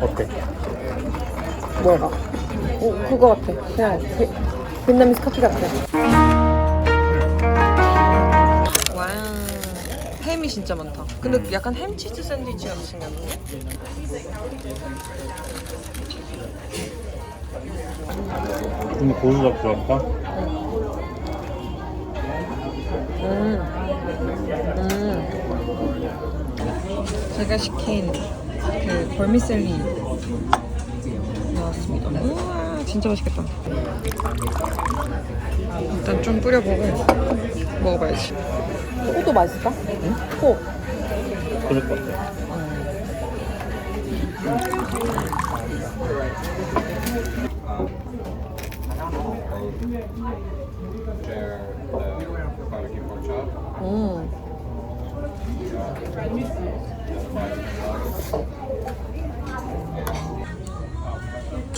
어때? 뭐가? 어, 그거 같아. 그냥 베, 베트남미스 커피 같아. 와, 햄이 진짜 많다. 근데 약간 햄치즈 샌드위치 같이 생겼는데? 좀 고수가 들어갈까? 음. 음. 제가 시킨 그 벌미셀리 나왔습니다. 우와, 진짜 맛있겠다. 일단 좀 뿌려보고 먹어봐야지. 호도 맛있다? 응? 호. 그럴 것 같아. 음.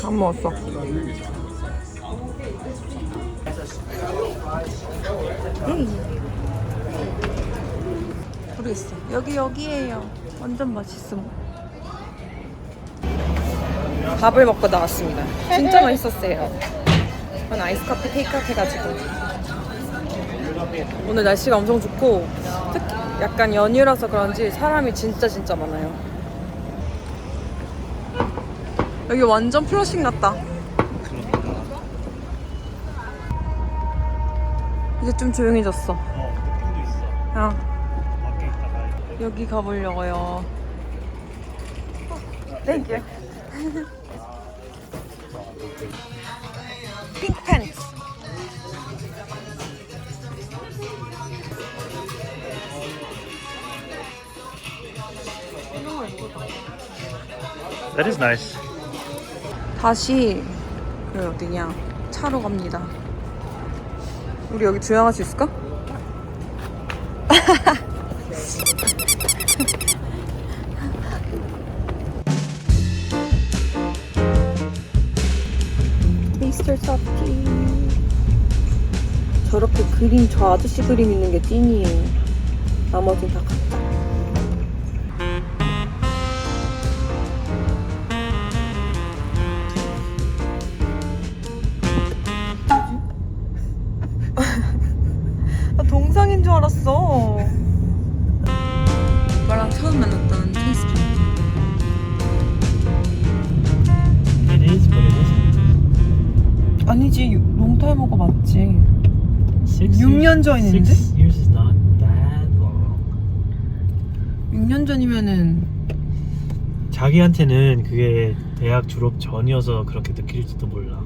안 먹었어. 모르겠어. 여기 여기에요. 완전 맛있음. 밥을 먹고 나왔습니다. 진짜 맛있었어요. 전 아이스 커피 테이크아웃 해가지고 오늘 날씨가 엄청 좋고 특히 약간 연휴라서 그런지 사람이 진짜 진짜 많아요. 여기 완전 플러싱 같다. 이제 좀 조용해졌어. 어, 있다가 여기 가보려고요. 땡큐. That is nice. 다시 그 어디냐 차로 갑니다. 우리 여기 주행할 수 있을까? 저렇게 그림 저 아저씨 그림 있는 게 찐이에요. 나머지는 다 가짜. 알았어. 오빠랑 처음 만났던 테이스트. It is, but it isn't. 아니지, 롱타이머가 맞지. Six 6년 years- 전인데? Six years is not that long. 6년 전이면은 자기한테는 그게 대학 졸업 전이어서 그렇게 느낄지도 몰라.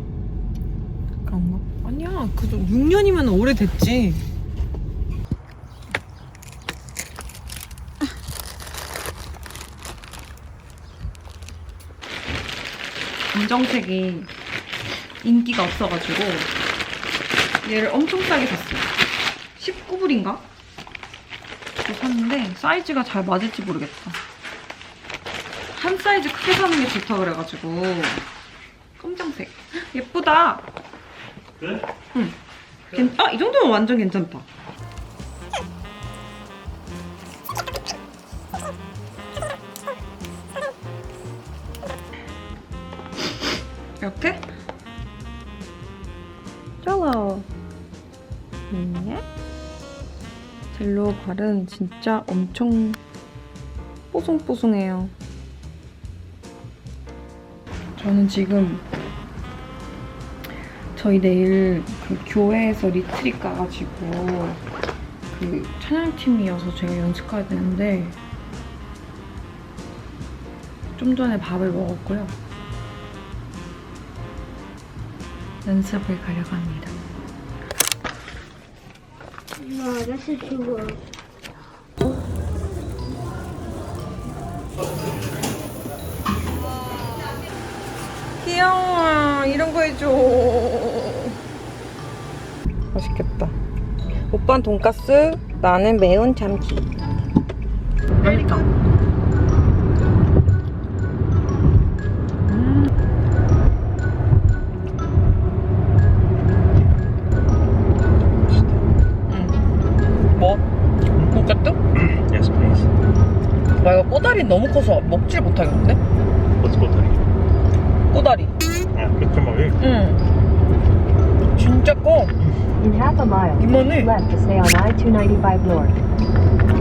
그런가? 아니야, 그저 6년이면 오래됐지. 검정색이 인기가 없어가지고 얘를 엄청 싸게 샀어요. 19불인가? 샀는데 사이즈가 잘 맞을지 모르겠다. 한 사이즈 크게 사는 게 좋다 그래가지고 검정색 예쁘다. 그래? 괜- 아, 이 정도면 완전 괜찮다. 이렇게? 좋아. 네. 젤로 발은 진짜 엄청 뽀송뽀송해요. 저는 지금 저희 내일 그 교회에서 리트릿 가가지고 그 찬양팀이어서 제가 연습가야 되는데 좀 전에 밥을 먹었고요. 연습을 가려고 합니다. Is too low. 귀여워. 이런 거 해줘. 맛있겠다. 오빠는 돈까스, 나는 매운 참치. 맛있다. 꼬다리 너무 커서 먹질 못하겠는데? What's 꼬다리? 꼬다리. 아, 끝머리? 응. 진짜 커. In half a mile, 이만해. left to stay on I-295 North.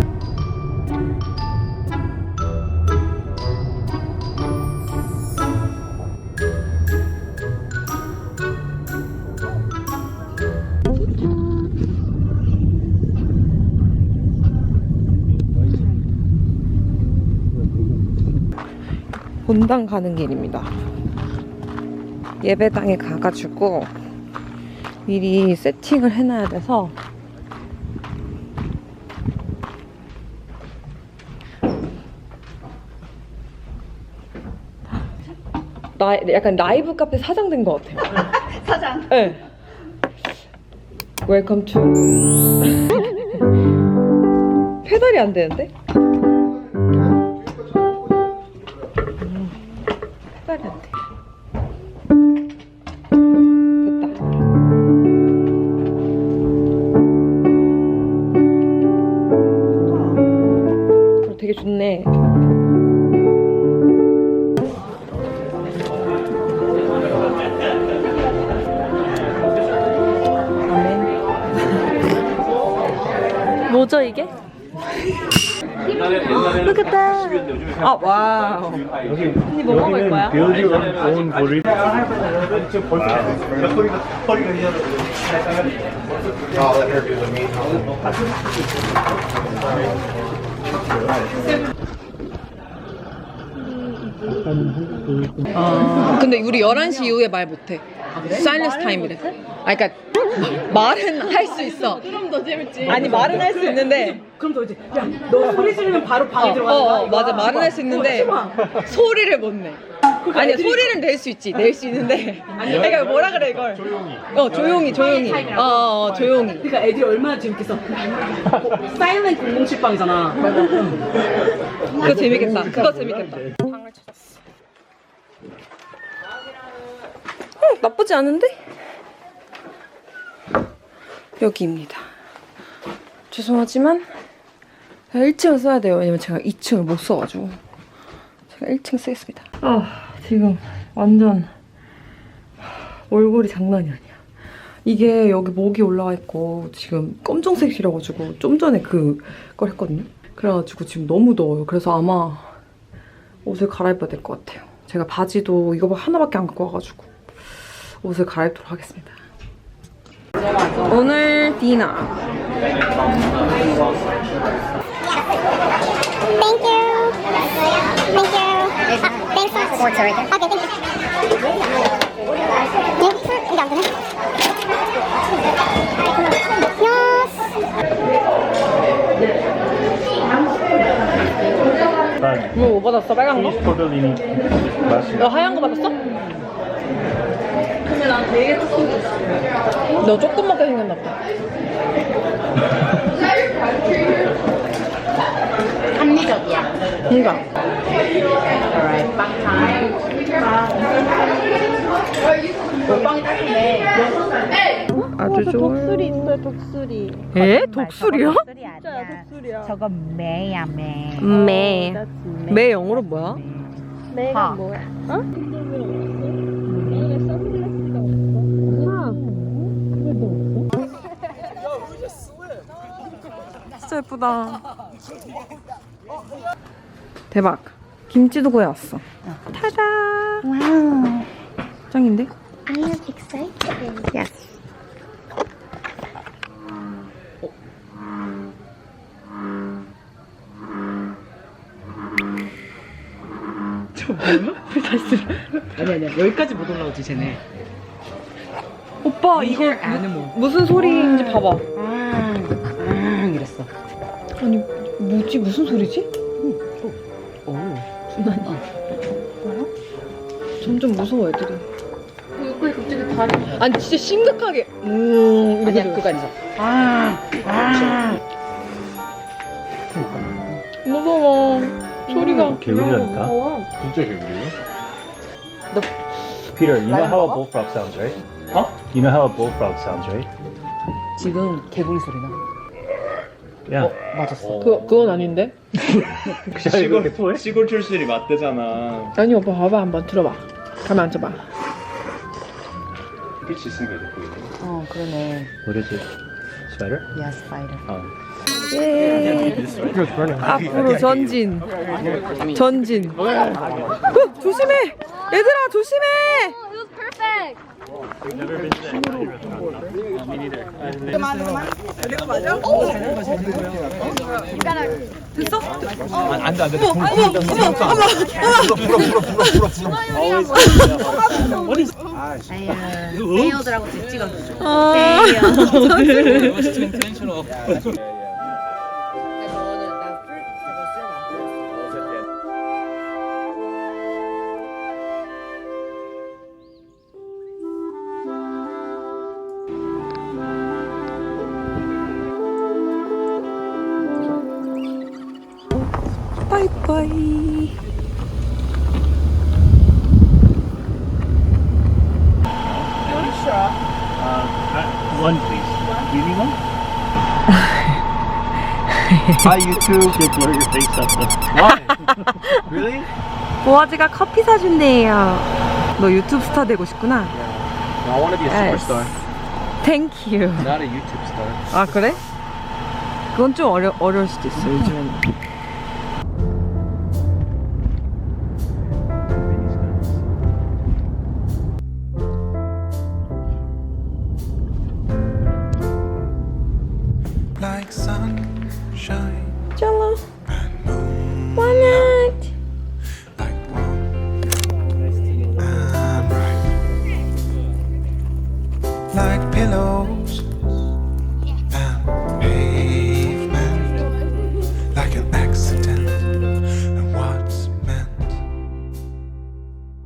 본당 가는 길입니다. 예배당에 가가지고 미리 세팅을 해놔야 돼서 나 약간 라이브 카페 사장 된 것 같아요. 사장. 네. 웰컴 투. 페달이 안 되는데? 페달이 안 돼. 됐다. 어, 되게 좋네. 뭐죠 이게? 아, 와우. 여기, 언니 뭐 먹을 거야? Build your own 보리. Do the meat. 근데 우리 11시 이후에 말 못해. 사일런스 타임이래. 아, 그러니까 말은 할 수 있어. 그럼 더 재밌지. 아니, 말은 할수 있는데. 그럼 너 이제 야 너 소리 지르면 바로 방에 어, 들어가는 거야. 어, 어, 맞아. 말은 할 수 있는데 소리를 못 내. 아니, 소리는 낼 수 있지. 낼 수 있는데. 그러니까 뭐라 그래, 이걸. 조용히. 어, 조용히, 조용히. 어, 어, 어, 조용히. 그러니까 애들이 얼마나 재밌겠어. 사일렌트 007 방이잖아. 그거 재밌겠다. 그거 재밌겠다. 방을 찾았어. 어, 나쁘지 않은데? 여기입니다. 죄송하지만 제가 1층을 써야 돼요. 왜냐면 제가 2층을 못 써가지고 제가 1층 쓰겠습니다. 아 지금 완전 얼굴이 장난이 아니야. 이게 여기 목이 올라와 있고 지금 검정색이라가지고 좀 전에 그걸 했거든요. 그래가지고 지금 너무 더워요. 그래서 아마 옷을 갈아입어야 될 것 같아요. 제가 바지도 이거 하나밖에 안 갖고 와가지고 옷을 갈아입도록 하겠습니다. 오늘 디너 Thank you. Thank you. Thanks so much. Okay, thank you. 네, 풀, 이게 안 되네. 야스. 뭐 받았어? 빨간 거? 너 하얀 거 받았어? 너 조금 먹게 생겼나 보다. 합리적이야. 그러니까. 아주 좋아. 독수리 있어요 독수리. 에? 독수리요? 진짜야 독수리야. 저거 매야 매. 매. 매 영어로 뭐야? 내가 뭐야? 어? 예쁘다. 대박. 김치도 구해왔어. 타다. 와우. 짱인데? Are you excited? Yes. 아니 아니야 여기까지 못 올라오지 쟤네. 오빠 이거 아니모. 무슨 소리인지 봐봐. 뭐지 무슨 소리지? 오. 점점 무서워 애들이. 왜 갑자기 다리? 아니 진짜 심각하게. 음 이렇게 아니야 그거 아니죠. 아. 아. 무서워. 소리가. 개구리라니까. 진짜 개구리요? Peter, you know how a bullfrog sounds, right? Huh? You know how a bullfrog sounds, right? 지금 개구리 소리나. Yeah. 맞았어. 그 그건 아닌데? 시골 시골 출신이 맞대잖아. 아니 오빠 봐봐 한번 들어봐. 가만 앉아봐. 빛이 있으니까 보이네. 어, 그러네. What is it? Sweater? Yes, spider. 예. 앞으로 전진. 전진. 어, 조심해. 얘들아 조심해. 찍어줘. 아. 바이 바이. One, please. Do you need one? Hi, YouTube. You'll blur your face up. Why? really? 보아지가 커피 사준대요. 너 유튜브 스타 되고 싶구나. No, I want to be a Yes. superstar, 땡큐. not a YouTube star. 아 그래? 그건 좀 어려 어려울 수도 있어 요즘에 like sunshine. চলো why not? Like pillow.